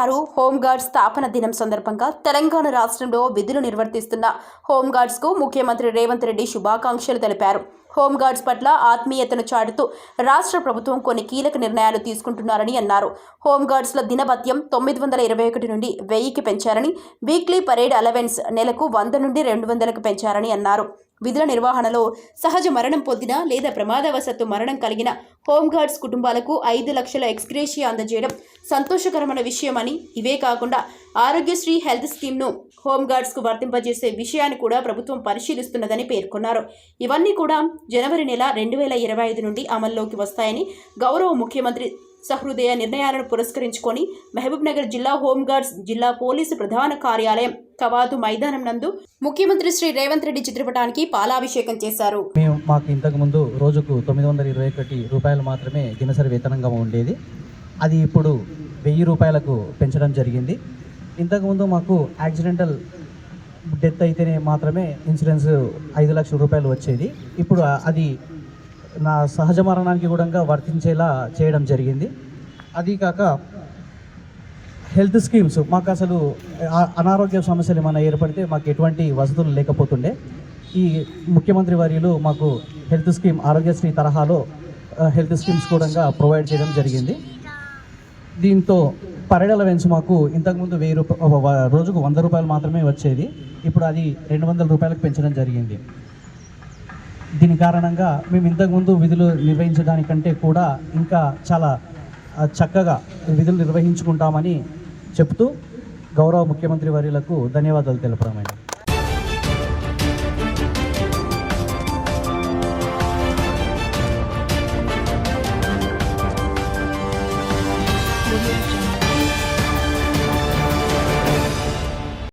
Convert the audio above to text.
ఆరు హోంగార్డ్ స్థాపన దినం సందర్భంగా తెలంగాణ రాష్ట్రంలో విధులు నిర్వర్తిస్తున్న హోంగార్డ్స్కు ముఖ్యమంత్రి రేవంత్ రెడ్డి శుభాకాంక్షలు తెలిపారు. హోంగార్డ్స్ పట్ల ఆత్మీయతను చాటుతూ రాష్ట్ర ప్రభుత్వం కొన్ని కీలక నిర్ణయాలు తీసుకుంటున్నారని అన్నారు. హోంగార్డ్స్ల దినభత్యం తొమ్మిది వందల ఇరవై ఒకటి నుండి వెయ్యికి పెంచారని వీక్లీ పరేడ్ అలవెన్స్ నెలకు వంద నుండి రెండు వందలకు పెంచారని అన్నారు. విధుల నిర్వహణలో సహజ మరణం పొందిన లేదా ప్రమాదవశత్తు మరణం కలిగిన హోంగార్డ్స్ కుటుంబాలకు ఐదు లక్షల ఎక్స్గ్రేషియా అందజేయడం సంతోషకరమైన విషయమని ఇవే కాకుండా ఆరోగ్యశ్రీ హెల్త్ స్కీమ్ను హోంగార్డ్స్కు వర్తింపజేసే విషయాన్ని కూడా ప్రభుత్వం పరిశీలిస్తున్నదని పేర్కొన్నారు. ఇవన్నీ కూడా జనవరి నెల రెండు వేల ఇరవై ఐదు నుండి అమల్లోకి వస్తాయని గౌరవ ముఖ్యమంత్రి సహృదయ నిర్ణయాలను పురస్కరించుకొని మహబూబ్నగర్ జిల్లా హోంగార్డ్స్ జిల్లా పోలీసు ప్రధాన కార్యాలయం కవాతు మైదానం నందు ముఖ్యమంత్రి శ్రీ రేవంత్ రెడ్డి చిత్రపటానికి పాలాభిషేకం చేశారు. మేము మాకు ఇంతకుముందు రోజుకు తొమ్మిది వందల ఇరవై ఒకటి రూపాయలు మాత్రమే దినసరి వేతనంగా ఉండేది. అది ఇప్పుడు వెయ్యి రూపాయలకు పెంచడం జరిగింది. ఇంతకుముందు మాకు యాక్సిడెంటల్ డెత్ అయితేనే మాత్రమే ఇన్సూరెన్స్ ఐదు లక్షల రూపాయలు వచ్చేది. ఇప్పుడు అది నా సహజ మరణానికి కూడా వర్తించేలా చేయడం జరిగింది. అది కాక హెల్త్ స్కీమ్స్ మాకు అసలు అనారోగ్య సమస్యలు ఏమైనా ఏర్పడితే మాకు ఎటువంటి వసతులు లేకపోతుండే. ఈ ముఖ్యమంత్రి వర్యులు మాకు హెల్త్ స్కీమ్ ఆరోగ్యశ్రీ తరహాలో హెల్త్ స్కీమ్స్ కూడా ప్రొవైడ్ చేయడం జరిగింది. దీంతో పర్యటన వెన్స్ మాకు ఇంతకుముందు వెయ్యి రూపాయ రోజుకు వంద రూపాయలు మాత్రమే వచ్చేది. ఇప్పుడు అది రెండు వందల రూపాయలకు పెంచడం జరిగింది. దీని కారణంగా మేము ఇంతకుముందు విధులు నిర్వహించడానికంటే కూడా ఇంకా చాలా చక్కగా విధులు నిర్వహించుకుంటామని చెప్తూ గౌరవ ముఖ్యమంత్రి వర్యులకు ధన్యవాదాలు తెలపడమైనది.